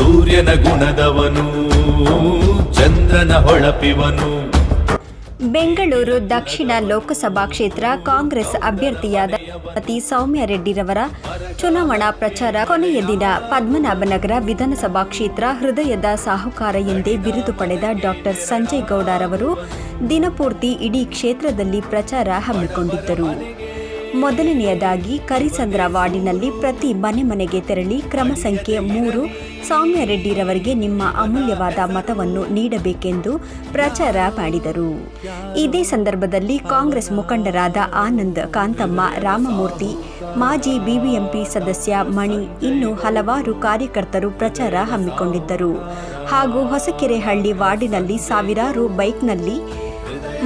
ಸೂರ್ಯನ ಗುಣದವನು, ಚಂದ್ರನ ಹೊಳಪಿವನು. ಬೆಂಗಳೂರು ದಕ್ಷಿಣ ಲೋಕಸಭಾ ಕ್ಷೇತ್ರ ಕಾಂಗ್ರೆಸ್ ಅಭ್ಯರ್ಥಿಯಾದ ಪತಿ ಸೌಮ್ಯ ರೆಡ್ಡಿರವರ ಚುನಾವಣಾ ಪ್ರಚಾರ ಕೊನೆಯ ದಿನ ಪದ್ಮನಾಭನಗರ ವಿಧಾನಸಭಾ ಕ್ಷೇತ್ರ ಹೃದಯದ ಸಾಹುಕಾರ ಎಂದೇ ಬಿರುದು ಪಡೆದ ಡಾಕ್ಟರ್ ಸಂಜಯ್ ಗೌಡರವರು ದಿನಪೂರ್ತಿ ಇಡೀ ಕ್ಷೇತ್ರದಲ್ಲಿ ಪ್ರಚಾರ ಹಮ್ಮಿಕೊಂಡಿದ್ದರು. ಮೊದಲನೆಯದಾಗಿ ಕರಿಸಂದ್ರ ವಾರ್ಡಿನಲ್ಲಿ ಪ್ರತಿ ಮನೆ ಮನೆಗೆ ತೆರಳಿ ಕ್ರಮ ಸಂಖ್ಯೆ ಮೂರು ಸೌಮ್ಯರೆಡ್ಡಿರವರಿಗೆ ನಿಮ್ಮ ಅಮೂಲ್ಯವಾದ ಮತವನ್ನು ನೀಡಬೇಕೆಂದು ಪ್ರಚಾರ ಮಾಡಿದರು. ಇದೇ ಸಂದರ್ಭದಲ್ಲಿ ಕಾಂಗ್ರೆಸ್ ಮುಖಂಡರಾದ ಆನಂದ್ ಕಾಂತಮ್ಮ, ರಾಮಮೂರ್ತಿ, ಮಾಜಿ ಬಿಬಿಎಂಪಿ ಸದಸ್ಯ ಮಣಿ, ಇನ್ನು ಹಲವಾರು ಕಾರ್ಯಕರ್ತರು ಪ್ರಚಾರ ಹಮ್ಮಿಕೊಂಡಿದ್ದರು. ಹಾಗೂ ಹೊಸಕೆರೆಹಳ್ಳಿ ವಾರ್ಡಿನಲ್ಲಿ ಸಾವಿರಾರು ಬೈಕ್ನಲ್ಲಿ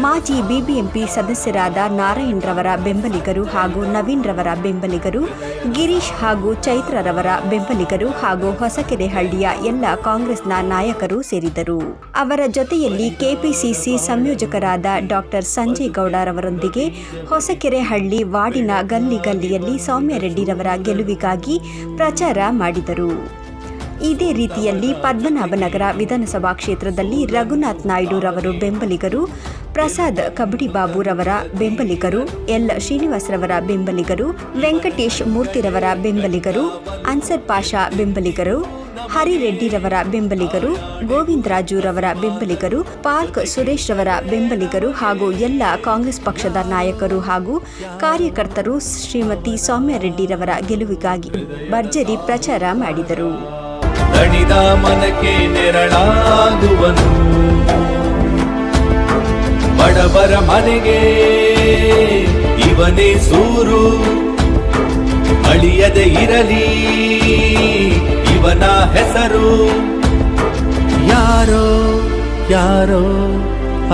ಮಾಜಿ ಬಿಬಿಎಂಪಿ ಸದಸ್ಯರಾದ ನಾರಾಯಣರವರ ಬೆಂಬಲಿಗರು ಹಾಗೂ ನವೀನ್ ರವರ ಬೆಂಬಲಿಗರು, ಗಿರೀಶ್ ಹಾಗೂ ಚೈತ್ರರವರ ಬೆಂಬಲಿಗರು ಹಾಗೂ ಹೊಸಕೆರೆಹಳ್ಳಿಯ ಎಲ್ಲ ಕಾಂಗ್ರೆಸ್ನ ನಾಯಕರು ಸೇರಿದರು ಅವರ ಜೊತೆಯಲ್ಲಿ ಕೆಪಿಸಿಸಿ ಸಂಯೋಜಕರಾದ ಡಾಕ್ಟರ್ ಸಂಜಯ್ ಗೌಡರವರೊಂದಿಗೆ ಹೊಸಕೆರೆಹಳ್ಳಿ ವಾರ್ಡಿನ ಗಲ್ಲಿ ಗಲ್ಲಿಯಲ್ಲಿ ಸೌಮ್ಯರೆಡ್ಡಿರವರ ಗೆಲುವಿಗಾಗಿ ಪ್ರಚಾರ ಮಾಡಿದರು. ಇದೇ ರೀತಿಯಲ್ಲಿ ಪದ್ಮನಾಭನಗರ ವಿಧಾನಸಭಾ ಕ್ಷೇತ್ರದಲ್ಲಿ ರಘುನಾಥ್ ನಾಯ್ಡುರವರು ಬೆಂಬಲಿಗರು ಪ್ರಸಾದ್ ಕಬಡ್ಡಿ ಬಾಬುರವರ ಬೆಂಬಲಿಗರು, ಎಲ್. ಶ್ರೀನಿವಾಸರವರ ಬೆಂಬಲಿಗರು, ವೆಂಕಟೇಶ್ ಮೂರ್ತಿರವರ ಬೆಂಬಲಿಗರು, ಅನ್ಸರ್ ಪಾಷಾ ಬೆಂಬಲಿಗರು, ಹರಿರೆಡ್ಡಿರವರ ಬೆಂಬಲಿಗರು ಗೋವಿಂದ ರಾಜುರವರ ಬೆಂಬಲಿಗರು, ಪಾರ್ಕ್ ಸುರೇಶ್ ರವರ ಬೆಂಬಲಿಗರು ಹಾಗೂ ಎಲ್ಲ ಕಾಂಗ್ರೆಸ್ ಪಕ್ಷದ ನಾಯಕರು ಹಾಗೂ ಕಾರ್ಯಕರ್ತರು ಶ್ರೀಮತಿ ಸೌಮ್ಯ ರೆಡ್ಡಿರವರ ಗೆಲುವಿಗಾಗಿ ಭರ್ಜರಿ ಪ್ರಚಾರ ಮಾಡಿದರು. ಬಡವರ ಮನೆಗೆ. ಇವನೇ ಸೂರು. ಅಳಿಯದೆ ಇರಲಿ ಇವನ ಹೆಸರು. ಯಾರೋ ಯಾರೋ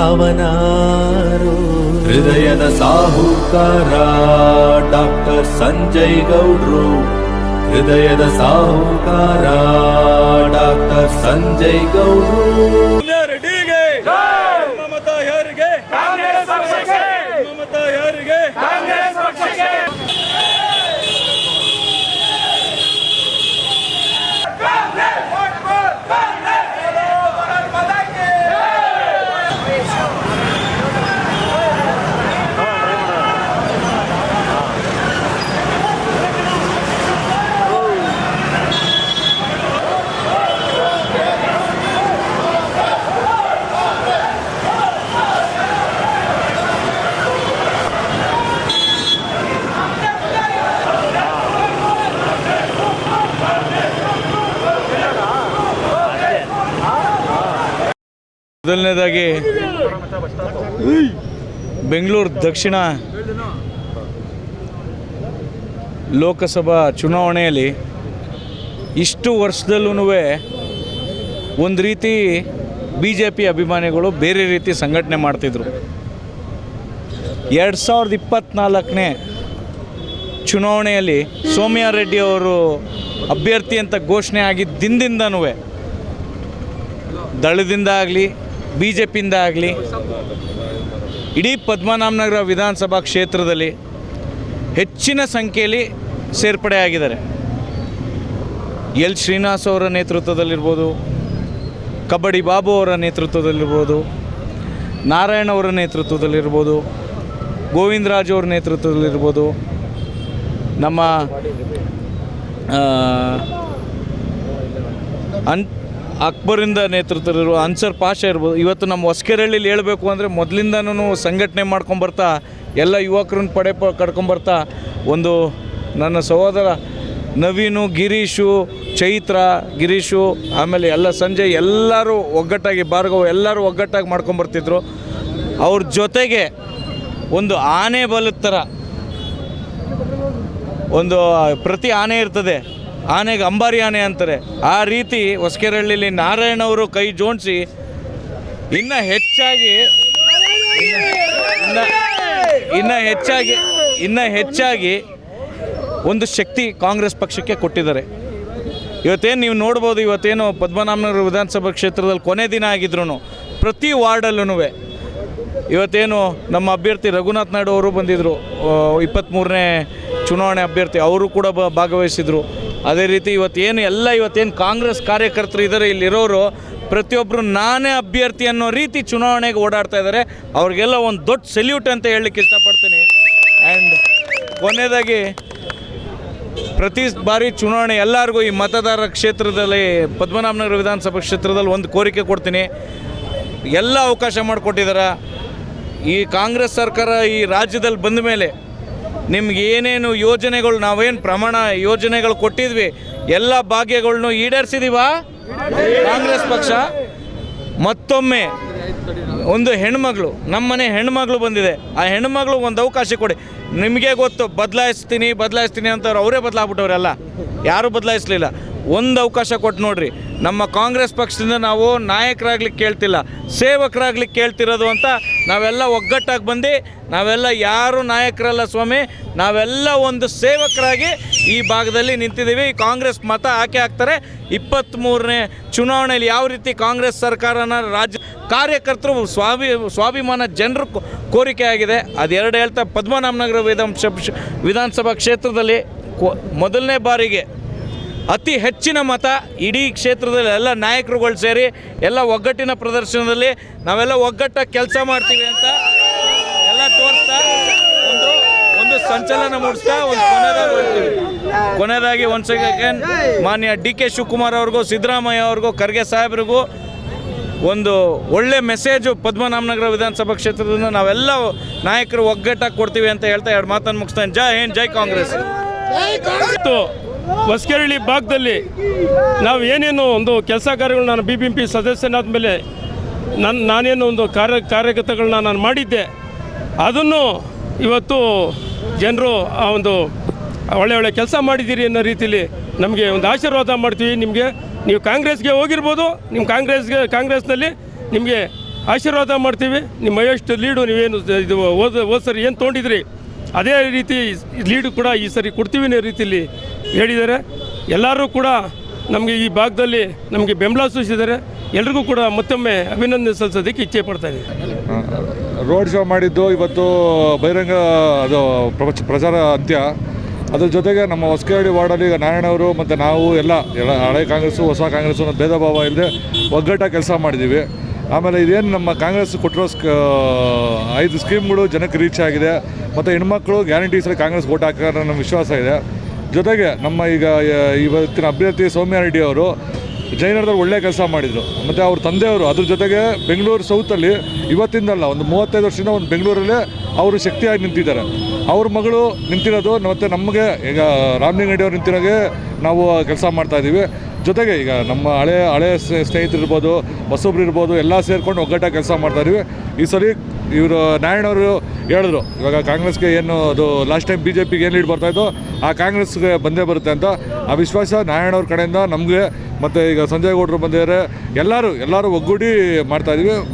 ಅವನಾರು. ಹೃದಯದ ಸಾಹುಕಾರ ಡಾಕ್ಟರ್ ಸಂಜಯ್ ಗೌಡ್ರು. ಹೃದಯದ ಸಾಹುಕಾರ ಡಾಕ್ಟರ್ ಸಂಜಯ್ ಗೌಡ್ರು. ಮೊದಲನೇದಾಗಿ ಬೆಂಗಳೂರು ದಕ್ಷಿಣ ಲೋಕಸಭಾ ಚುನಾವಣೆಯಲ್ಲಿ ಇಷ್ಟು ವರ್ಷದಲ್ಲೂ ಒಂದು ರೀತಿ ಬಿ ಜೆ ಪಿ ಅಭಿಮಾನಿಗಳು ಬೇರೆ ರೀತಿ ಸಂಘಟನೆ ಮಾಡ್ತಿದ್ರು. ಎರಡು ಸಾವಿರದ ಇಪ್ಪತ್ತ್ನಾಲ್ಕನೇ ಚುನಾವಣೆಯಲ್ಲಿ ಸೋಮ್ಯಾ ರೆಡ್ಡಿ ಅವರು ಅಭ್ಯರ್ಥಿ ಅಂತ ಘೋಷಣೆ ಆಗಿದ್ದ ದಿನದಿಂದನೂ ದಳದಿಂದ ಆಗಲಿ ಬಿ ಜೆ ಪಿಯಿಂದ ಆಗಲಿ, ಇಡೀ ಪದ್ಮನಾಭನಗರ ವಿಧಾನಸಭಾ ಕ್ಷೇತ್ರದಲ್ಲಿ ಹೆಚ್ಚಿನ ಸಂಖ್ಯೆಯಲ್ಲಿ ಸೇರ್ಪಡೆ ಆಗಿದ್ದಾರೆ. ಎಲ್ ಶ್ರೀನಿವಾಸ್ ಅವರ ನೇತೃತ್ವದಲ್ಲಿರ್ಬೋದು, ಕಬಡ್ಡಿ ಬಾಬು ಅವರ ನೇತೃತ್ವದಲ್ಲಿರ್ಬೋದು, ನಾರಾಯಣ ಅವರ ನೇತೃತ್ವದಲ್ಲಿರ್ಬೋದು, ಗೋವಿಂದರಾಜ್ ಅವರ ನೇತೃತ್ವದಲ್ಲಿರ್ಬೋದು, ನಮ್ಮ ಅನ್ ಅಕ್ಬರಿಂದ ನೇತೃತ್ವದಲ್ಲಿರುವ ಅನ್ಸರ್ ಪಾಷ ಇರ್ಬೋದು. ಇವತ್ತು ನಮ್ಮ ಹೊಸಕೆರಳ್ಳಿಲಿ ಹೇಳಬೇಕು ಅಂದರೆ ಮೊದಲಿಂದನೂ ಸಂಘಟನೆ ಮಾಡ್ಕೊಂಬರ್ತಾ, ಎಲ್ಲ ಯುವಕರನ್ನ ಪಡೆ ಪ ಕಡ್ಕೊಂಬರ್ತಾ ಒಂದು ನನ್ನ ಸಹೋದರ ನವೀನು, ಗಿರೀಶು, ಚೈತ್ರ, ಗಿರೀಶು, ಆಮೇಲೆ ಎಲ್ಲ ಸಂಜೆ ಎಲ್ಲರೂ ಒಗ್ಗಟ್ಟಾಗಿ ಬಾರ್ಗವ್ ಎಲ್ಲರೂ ಒಗ್ಗಟ್ಟಾಗಿ ಮಾಡ್ಕೊಂಬರ್ತಿದ್ರು. ಅವ್ರ ಜೊತೆಗೆ ಒಂದು ಆನೆ ಬಲದ ಥರ ಒಂದು ಪ್ರತಿ ಆನೆ ಇರ್ತದೆ. ಆನೆಗೆ ಅಂಬಾರಿ ಆನೆ ಅಂತಾರೆ. ಆ ರೀತಿ ಹೊಸಕೆರಳ್ಳಿಲಿ ನಾರಾಯಣ ಅವರು ಕೈ ಜೋಡಿಸಿ ಇನ್ನ ಹೆಚ್ಚಾಗಿ ಇನ್ನು ಹೆಚ್ಚಾಗಿ ಇನ್ನ ಹೆಚ್ಚಾಗಿ ಒಂದು ಶಕ್ತಿ ಕಾಂಗ್ರೆಸ್ ಪಕ್ಷಕ್ಕೆ ಕೊಟ್ಟಿದ್ದಾರೆ. ಇವತ್ತೇನು ನೀವು ನೋಡ್ಬೋದು, ಇವತ್ತೇನು ಪದ್ಮನಾಭನಗರ ವಿಧಾನಸಭಾ ಕ್ಷೇತ್ರದಲ್ಲಿ ಕೊನೆ ದಿನ ಆಗಿದ್ರು ಪ್ರತಿ ವಾರ್ಡಲ್ಲೂ ಇವತ್ತೇನು ನಮ್ಮ ಅಭ್ಯರ್ಥಿ ರಘುನಾಥ್ ನಾಯ್ಡು ಅವರು ಬಂದಿದ್ದರು ಇಪ್ಪತ್ತ್ಮೂರನೇ ಚುನಾವಣೆ ಅಭ್ಯರ್ಥಿ, ಅವರು ಕೂಡ ಭಾಗವಹಿಸಿದರು. ಅದೇ ರೀತಿ ಇವತ್ತೇನು ಎಲ್ಲ ಇವತ್ತೇನು ಕಾಂಗ್ರೆಸ್ ಕಾರ್ಯಕರ್ತರು ಇದ್ದಾರೆ, ಇಲ್ಲಿರೋರು ಪ್ರತಿಯೊಬ್ಬರು ನಾನೇ ಅಭ್ಯರ್ಥಿ ಅನ್ನೋ ರೀತಿ ಚುನಾವಣೆಗೆ ಓಡಾಡ್ತಾ ಇದ್ದಾರೆ. ಅವ್ರಿಗೆಲ್ಲ ಒಂದು ದೊಡ್ಡ ಸೆಲ್ಯೂಟ್ ಅಂತ ಹೇಳಲಿಕ್ಕೆ ಇಷ್ಟಪಡ್ತೀನಿ. ಆ್ಯಂಡ್ ಕೊನೆಯದಾಗಿ, ಪ್ರತಿ ಬಾರಿ ಚುನಾವಣೆ ಎಲ್ಲರಿಗೂ ಈ ಮತದಾರರ ಕ್ಷೇತ್ರದಲ್ಲಿ, ಪದ್ಮನಾಭನಗರ ವಿಧಾನಸಭಾ ಕ್ಷೇತ್ರದಲ್ಲಿ ಒಂದು ಕೋರಿಕೆ ಕೊಡ್ತೀನಿ. ಎಲ್ಲ ಅವಕಾಶ ಮಾಡಿಕೊಟ್ಟಿದ್ದಾರೆ. ಈ ಕಾಂಗ್ರೆಸ್ ಸರ್ಕಾರ ಈ ರಾಜ್ಯದಲ್ಲಿ ಬಂದ ಮೇಲೆ ನಿಮ್ಗೆ ಏನೇನು ಯೋಜನೆಗಳು, ನಾವೇನು ಪ್ರಮಾಣ ಯೋಜನೆಗಳು ಕೊಟ್ಟಿದ್ವಿ, ಎಲ್ಲ ಭಾಗ್ಯಗಳ್ನು ಈಡೇರಿಸಿದೀವಾ? ಕಾಂಗ್ರೆಸ್ ಪಕ್ಷ? ಮತ್ತೊಮ್ಮೆ ಒಂದು ಹೆಣ್ಮಗಳು, ನಮ್ಮನೆ ಹೆಣ್ಮಗಳು ಬಂದಿದೆ. ಆ ಹೆಣ್ಮಗಳು ಒಂದು ಅವಕಾಶ ಕೊಡಿ. ನಿಮಗೆ ಗೊತ್ತು, ಬದಲಾಯಿಸ್ತೀನಿ ಬದಲಾಯಿಸ್ತೀನಿ ಅಂತವ್ರು ಅವರೇ ಬದಲಾಗ್ಬಿಟ್ಟವ್ರೆಲ್ಲ ಯಾರೂ ಬದಲಾಯಿಸಲಿಲ್ಲ. ಒಂದು ಅವಕಾಶ ಕೊಟ್ಟು ನೋಡ್ರಿ. ನಮ್ಮ ಕಾಂಗ್ರೆಸ್ ಪಕ್ಷದಿಂದ ನಾವು ನಾಯಕರಾಗ್ಲಿಕ್ಕೆ ಕೇಳ್ತಿಲ್ಲ, ಸೇವಕರಾಗ್ಲಿಕ್ಕೆ ಕೇಳ್ತಿರೋದು ಅಂತ ನಾವೆಲ್ಲ ಒಗ್ಗಟ್ಟಾಗಿ ಬಂದು, ನಾವೆಲ್ಲ ಯಾರು ನಾಯಕರಲ್ಲ ಸ್ವಾಮಿ, ನಾವೆಲ್ಲ ಒಂದು ಸೇವಕರಾಗಿ ಈ ಭಾಗದಲ್ಲಿ ನಿಂತಿದ್ದೀವಿ. ಕಾಂಗ್ರೆಸ್ ಮತ ಹಾಕಿ ಹಾಕ್ತಾರೆ. ಇಪ್ಪತ್ತ್ಮೂರನೇ ಚುನಾವಣೆಯಲ್ಲಿ ಯಾವ ರೀತಿ ಕಾಂಗ್ರೆಸ್ ಸರ್ಕಾರನ ರಾಜ್ಯ ಕಾರ್ಯಕರ್ತರು ಸ್ವಾಭಿ, ಸ್ವಾಭಿಮಾನ ಜನರ ಕೋರಿಕೆ ಆಗಿದೆ. ಅದೆರಡು ಹೇಳ್ತಾ, ಪದ್ಮನಾಭನಗರ ವಿಧಾನಸಭಾ ಕ್ಷೇತ್ರದಲ್ಲಿ ಮೊದಲನೇ ಬಾರಿಗೆ ಅತಿ ಹೆಚ್ಚಿನ ಮತ ಇಡೀ ಕ್ಷೇತ್ರದಲ್ಲಿ ಎಲ್ಲ ನಾಯಕರುಗಳು ಸೇರಿ ಎಲ್ಲ ಒಗ್ಗಟ್ಟಿನ ಪ್ರದರ್ಶನದಲ್ಲಿ ನಾವೆಲ್ಲ ಒಗ್ಗಟ್ಟಾಗಿ ಕೆಲಸ ಮಾಡ್ತೀವಿ ಅಂತ ಎಲ್ಲ ತೋರಿಸ್ತಾ ಒಂದು ಒಂದು ಸಂಚಲನ ಮೂಡಿಸ್ತಾ ಒಂದು ಕೊನೆದಾಗಿ ಕೊನೆಯದಾಗಿ ಅಗೇನ್ ಮಾನ್ಯ ಡಿ ಕೆ ಶಿವಕುಮಾರ್ ಅವ್ರಿಗೂ ಸಿದ್ದರಾಮಯ್ಯ ಅವ್ರಿಗೂ ಖರ್ಗೆ ಸಾಹೇಬ್ರಿಗೂ ಒಂದು ಒಳ್ಳೆ ಮೆಸೇಜು ಪದ್ಮನಾಮನಗರ ವಿಧಾನಸಭಾ ಕ್ಷೇತ್ರದಿಂದ ನಾವೆಲ್ಲ ನಾಯಕರು ಒಗ್ಗಟ್ಟಾಗಿ ಕೊಡ್ತೀವಿ ಅಂತ ಹೇಳ್ತಾ ಎರಡು ಮಾತನ್ನು ಮುಗಿಸ್ತಾನೆ ಜೈ ಹಿಂದ್ ಜೈ ಕಾಂಗ್ರೆಸ್. ಹೊಸಕೆರಳಿ ಭಾಗದಲ್ಲಿ ನಾವು ಏನೇನು ಒಂದು ಕೆಲಸ ಕಾರ್ಯಗಳು ನಾನು ಬಿ ಬಿ ಎಂ ಪಿ ಸದಸ್ಯನಾದ ಮೇಲೆ ನನ್ನ ನಾನೇನು ಒಂದು ಕಾರ್ಯ ಕಾರ್ಯಗತಗಳನ್ನ ನಾನು ಮಾಡಿದ್ದೆ. ಅದನ್ನು ಇವತ್ತು ಜನರು ಆ ಒಂದು ಒಳ್ಳೆ ಒಳ್ಳೆ ಕೆಲಸ ಮಾಡಿದ್ದೀರಿ ಅನ್ನೋ ರೀತಿಯಲ್ಲಿ ನಮಗೆ ಒಂದು ಆಶೀರ್ವಾದ ಮಾಡ್ತೀವಿ. ನಿಮಗೆ ನೀವು ಕಾಂಗ್ರೆಸ್ಗೆ ಹೋಗಿರ್ಬೋದು. ನಿಮ್ಮ ಕಾಂಗ್ರೆಸ್ಗೆ ಕಾಂಗ್ರೆಸ್ನಲ್ಲಿ ನಿಮಗೆ ಆಶೀರ್ವಾದ ಮಾಡ್ತೀವಿ. ನಿಮ್ಮ ಎಷ್ಟು ಲೀಡು ನೀವೇನು ಇದು ಹೋದ ಹೋದ ಸರಿ ಏನು ತೊಗೊಂಡಿದ್ರಿ, ಅದೇ ರೀತಿ ಲೀಡು ಕೂಡ ಈ ಸರಿ ಕೊಡ್ತೀವಿ ಅನ್ನೋ ರೀತಿಯಲ್ಲಿ ಹೇಳಿದ್ದಾರೆ ಎಲ್ಲರೂ ಕೂಡ ನಮಗೆ ಈ ಭಾಗದಲ್ಲಿ ನಮಗೆ ಬೆಂಬಲ ಸೂಚಿಸಿದ್ದಾರೆ ಎಲ್ರಿಗೂ ಕೂಡ ಮತ್ತೊಮ್ಮೆ ಅಭಿನಂದನೆ ಸಲ್ಲಿಸೋದಕ್ಕೆ ಇಚ್ಛೆ ಪಡ್ತಾ ರೋಡ್ ಶೋ ಮಾಡಿದ್ದು ಇವತ್ತು ಬಹಿರಂಗ, ಅದು ಪ್ರಚಾರ ಅಂತ್ಯ. ಅದ್ರ ಜೊತೆಗೆ ನಮ್ಮ ಹೊಸಕೇಳಿ ವಾರ್ಡಲ್ಲಿ ಈಗ ನಾರಾಯಣವರು ಮತ್ತು ನಾವು ಎಲ್ಲ ಎಲ್ಲ ಹಳೆ ಕಾಂಗ್ರೆಸ್ಸು, ಹೊಸ ಕಾಂಗ್ರೆಸ್ಸು ಅನ್ನೋ ಭೇದ ಭಾವ ಇಲ್ಲದೆ ಒಗ್ಗಟ್ಟಾಗಿ ಕೆಲಸ ಮಾಡಿದ್ದೀವಿ. ಆಮೇಲೆ ಇದೇನು ನಮ್ಮ ಕಾಂಗ್ರೆಸ್ ಕೊಟ್ಟಿರೋ ಸ್ಕ, ಐದು ಸ್ಕೀಮ್ಗಳು ಜನಕ್ಕೆ ರೀಚ್ ಆಗಿದೆ. ಮತ್ತು ಹೆಣ್ಮಕ್ಳು ಗ್ಯಾರಂಟೀಸಲ್ಲಿ ಕಾಂಗ್ರೆಸ್ ಓಟ್ ಹಾಕೋ ನಮ್ಮ ವಿಶ್ವಾಸ ಇದೆ. ಜೊತೆಗೆ ನಮ್ಮ ಈಗ ಇವತ್ತಿನ ಅಭ್ಯರ್ಥಿ ಸೌಮ್ಯ ರೆಡ್ಡಿ ಅವರು ಜೈನರದಲ್ಲಿ ಒಳ್ಳೆ ಕೆಲಸ ಮಾಡಿದರು. ಮತ್ತು ಅವ್ರ ತಂದೆಯವರು, ಅದ್ರ ಜೊತೆಗೆ ಬೆಂಗಳೂರು ಸೌತಲ್ಲಿ ಇವತ್ತಿಂದಲ್ಲ ಒಂದು ಮೂವತ್ತೈದು ವರ್ಷದಿಂದ ಒಂದು ಬೆಂಗಳೂರಲ್ಲೇ ಅವರು ಶಕ್ತಿಯಾಗಿ ನಿಂತಿದ್ದಾರೆ. ಅವ್ರ ಮಗಳು ನಿಂತಿರೋದು, ಮತ್ತು ನಮಗೆ ಈಗ ರಾಮಲಿಂಗಡ್ಡಿ ಅವರು ನಿಂತಿರೋಗೆ ನಾವು ಕೆಲಸ ಮಾಡ್ತಾಯಿದ್ದೀವಿ ಜೊತೆಗೆ ಈಗ ನಮ್ಮ ಹಳೆ ಹಳೆ ಸ್ನೇಹಿತರಿರ್ಬೋದು ಬಸೊಬ್ರು ಇರ್ಬೋದು, ಎಲ್ಲ ಸೇರಿಕೊಂಡು ಒಗ್ಗಟ್ಟಾಗಿ ಕೆಲಸ ಮಾಡ್ತಾಯಿದ್ದೀವಿ ಈ ಸರಿ ಇವರು ನಾರಾಯಣವರು ಹೇಳಿದ್ರು, ಇವಾಗ ಕಾಂಗ್ರೆಸ್ಗೆ ಏನು ಅದು ಲಾಸ್ಟ್ ಟೈಮ್ ಬಿ ಜೆ ಪಿಗೆ ಏನು ಲೀಡ್ ಬರ್ತಾಯಿತ್ತು ಆ ಕಾಂಗ್ರೆಸ್ಗೆ ಬಂದೇ ಬರುತ್ತೆ ಅಂತ ಆ ವಿಶ್ವಾಸ ನಾರಾಯಣವ್ರ ಕಡೆಯಿಂದ ನಮಗೆ, ಮತ್ತು ಈಗ ಸಂಜಯ್ ಗೌಡರು ಬಂದಿದ್ದಾರೆ, ಎಲ್ಲರೂ ಎಲ್ಲರೂ ಒಗ್ಗೂಡಿ ಮಾಡ್ತಾಯಿದ್ದೀವಿ